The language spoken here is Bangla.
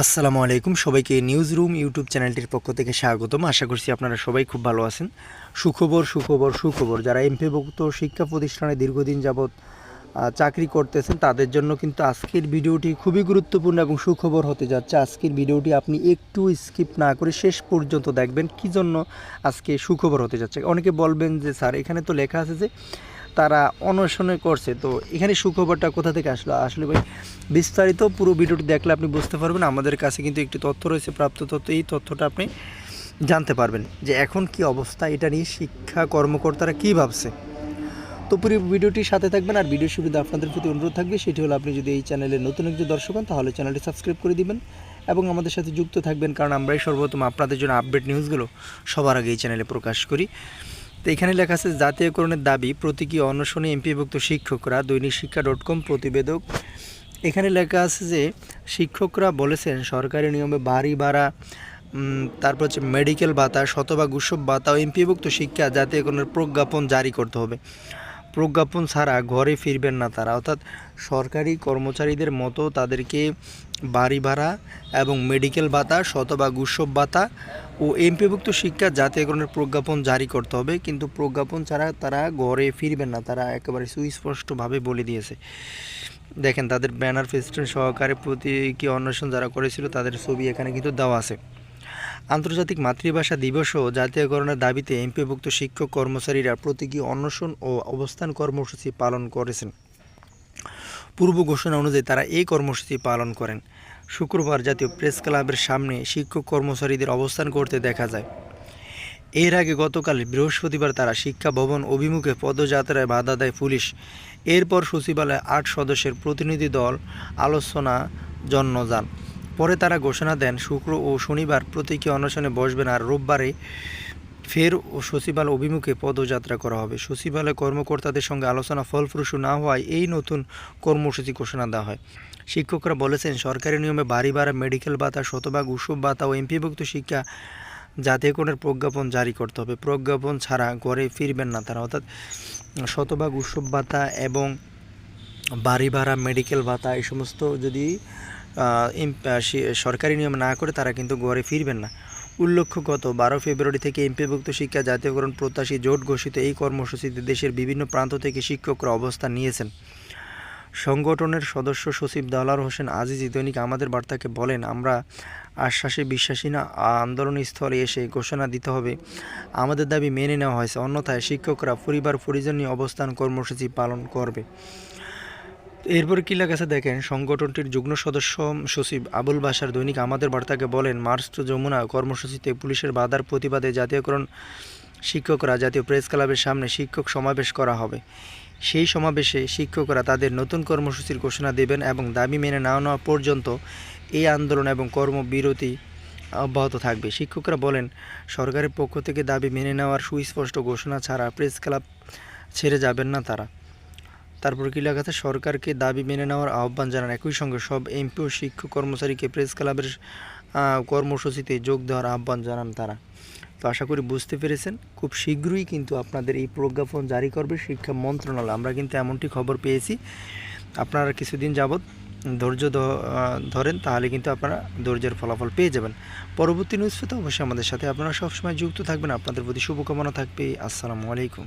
আসসালামু আলাইকুম। সবাইকে নিউজ রুম ইউটিউব চ্যানেলটির পক্ষ থেকে স্বাগতম। আশা করছি আপনারা সবাই খুব ভালো আছেন। সুখবর সুখবর সুখবর। যারা এমপিভুক্ত শিক্ষা প্রতিষ্ঠানে দীর্ঘদিন যাবৎ চাকরি করতেছেন, তাদের জন্য কিন্তু আজকের ভিডিওটি খুবই গুরুত্বপূর্ণ এবং সুখবর হতে যাচ্ছে। আজকের ভিডিওটি আপনি একটু স্কিপ না করে শেষ পর্যন্ত দেখবেন কি জন্য আজকে সুখবর হতে যাচ্ছে। অনেকে বলবেন যে, স্যার, এখানে তো লেখা আছে যে তারা অনশনে করছে। তো এখানে সুখবরটা কোথা থেকে আসলো? আসলে ভাই, বিস্তারিত পুরো ভিডিওটি দেখলে আপনি বুঝতে পারবেন। আমাদের কাছে কিন্তু একটি তথ্য রয়েছে, প্রাপ্ত তথ্য। এই তথ্যটা আপনি জানতে পারবেন যে এখন কি অবস্থা, এটা নিয়ে শিক্ষা কর্মকর্তারা কী ভাবছে। তো পুরো ভিডিওটির সাথে থাকবেন আর ভিডিও শুরুতে আপনাদের প্রতি অনুরোধ থাকবে, সেটি হলো আপনি যদি এই চ্যানেলে নতুন একজন দর্শক হন, তাহলে চ্যানেলটি সাবস্ক্রাইব করে দিবেন এবং আমাদের সাথে যুক্ত থাকবেন, কারণ আমরাই সর্বপ্রথম আপনাদের জন্য আপডেট নিউজগুলো সবার আগে এই চ্যানেলে প্রকাশ করি। তো এখানে লেখা আছে, জাতীয়করণের দাবি, প্রতীকী অনশনে এমপিভুক্ত শিক্ষকরা, দৈনিক শিক্ষা ডট কম প্রতিবেদক। এখানে লেখা আছে যে, শিক্ষকরা বলেছেন, সরকারি নিয়মে বাড়ি ভাড়া তারপর হচ্ছে মেডিকেল ভাতা, শতভাগ উৎসব ভাতা ও এমপিভুক্ত শিক্ষা জাতীয়করণের প্রজ্ঞাপন জারি করতে হবে। প্রজ্ঞাপন ছাড়া ঘরে ফিরবেন না তারা। অর্থাৎ সরকারি কর্মচারীদের মতো তাদেরকে বাড়ি ভাড়া এবং মেডিকেল ভাতা, শতভাগ উৎসব ভাতা ও এমপিভুক্ত শিক্ষা জাতীয়করণের প্রজ্ঞাপন জারি করতে হবে। কিন্তু প্রজ্ঞাপন ছাড়া তারা ঘরে ফিরবেন না, তারা একেবারে সুস্পষ্টভাবে বলে দিয়েছে। দেখেন, তাদের ব্যানার ফেস্টুন সহকারে প্রতীকী অন্বেষণ যারা করেছিল, তাদের ছবি এখানে কিন্তু দেওয়া আছে। আন্তর্জাতিক মাতৃভাষা দিবস ও জাতীয়করণের দাবিতে এমপিভুক্ত শিক্ষক কর্মচারীরা প্রতীকী অনশন ও অবস্থান কর্মসূচি পালন করেছেন। পূর্ব ঘোষণা অনুযায়ী তারা এই কর্মসূচি পালন করেন। শুক্রবার জাতীয় প্রেস ক্লাবের সামনে শিক্ষক কর্মচারীদের অবস্থান করতে দেখা যায়। এর আগে গতকাল বৃহস্পতিবার তারা শিক্ষা ভবন অভিমুখে পদযাত্রায় বাধা দেয় পুলিশ। এরপর সচিবালয়ে আট সদস্যের প্রতিনিধি দল আলোচনা জন্য যান। পরে তারা ঘোষণা দেন, শুক্র ও শনিবার প্রতীকী অনশনে বসবেন আর রোববারে ফের ও সচিবালয় অভিমুখে পদযাত্রা করা হবে। সচিবালয় কর্মকর্তাদের সঙ্গে আলোচনা ফলপ্রসূ না হওয়ায় এই নতুন কর্মসূচি ঘোষণা দেওয়া হয়। শিক্ষকরা বলেছেন, সরকারি নিয়মে বাড়ি ভাড়া, মেডিকেল ভাতা, শতভাগ উৎসব ভাতা ও এমপিভুক্ত শিক্ষা জাতীয়করণের প্রজ্ঞাপন জারি করতে হবে। প্রজ্ঞাপন ছাড়া ঘরে ফিরবেন না তারা। অর্থাৎ শতভাগ উৎসব ভাতা এবং বাড়ি ভাড়া, মেডিকেল ভাতা এই সমস্ত যদি সরকারি নিয়ম না করে তারা কিন্তু ঘরে ফিরবেন না। উল্লেখ্য গত বারো ফেব্রুয়ারি থেকে এমপিভুক্ত শিক্ষা, জাতীয়করণ প্রত্যাশী জোট ঘোষিত এই কর্মসূচিতে দেশের বিভিন্ন প্রান্ত থেকে শিক্ষকরা অবস্থান নিয়েছেন। সংগঠনের সদস্য সচিব দালার হোসেন আজিজি দৈনিক আমাদের বার্তাকে বলেন, আমরা আশ্বাসে বিশ্বাসী না আন্দোলন স্থলে এসে ঘোষণা দিতে হবে। আমাদের দাবি মেনে নেওয়া হয়েছে। অন্যথায় শিক্ষকরা পরিবার পরিজন নিয়ে অবস্থান কর্মসূচি পালন করবে। এরপর কী আছে দেখেন, সংগঠনটির যুগ্ম সদস্য সচিব আবুল বাসার দৈনিক আমাদের বার্তাকে বলেন, মার্চ টু যমুনা কর্মসূচিতে পুলিশের বাধার প্রতিবাদে জাতীয়করণ শিক্ষকরা জাতীয় প্রেস ক্লাবের সামনে শিক্ষক সমাবেশ করা হবে। সেই সমাবেশে শিক্ষকরা তাদের নতুন কর্মসূচির ঘোষণা দেবেন এবং দাবি মেনে না নেওয়া পর্যন্ত এই আন্দোলন এবং কর্মবিরতি অব্যাহত থাকবে। শিক্ষকরা বলেন, সরকারের পক্ষ থেকে দাবি মেনে নেওয়ার সুস্পষ্ট ঘোষণা ছাড়া প্রেস ক্লাব ছেড়ে যাবেন না তারা। তারপর কি লেখা আছে? সরকারকে দাবি মেনে নেওয়ার আহ্বান জানান। একই সঙ্গে সব এমপি ও শিক্ষক কর্মচারীকে প্রেস ক্লাবের কর্মসূচিতে যোগ দেওয়ার আহ্বান জানান তারা। তো আশা করি বুঝতে পেরেছেন। খুব শীঘ্রই কিন্তু আপনাদের এই প্রজ্ঞাপন জারি করবে শিক্ষা মন্ত্রণালয়। আমরা কিন্তু এমনটি খবর পেয়েছি। আপনারা কিছুদিন যাবৎ ধৈর্য ধরেন, তাহলে কিন্তু আপনারা ধৈর্যের ফলাফল পেয়ে যাবেন। পরবর্তী নিউজ পেতে অবশ্যই আমাদের সাথে আপনারা সবসময় যুক্ত থাকবেন। আপনাদের প্রতি শুভকামনা থাকবে। আসসালামু আলাইকুম।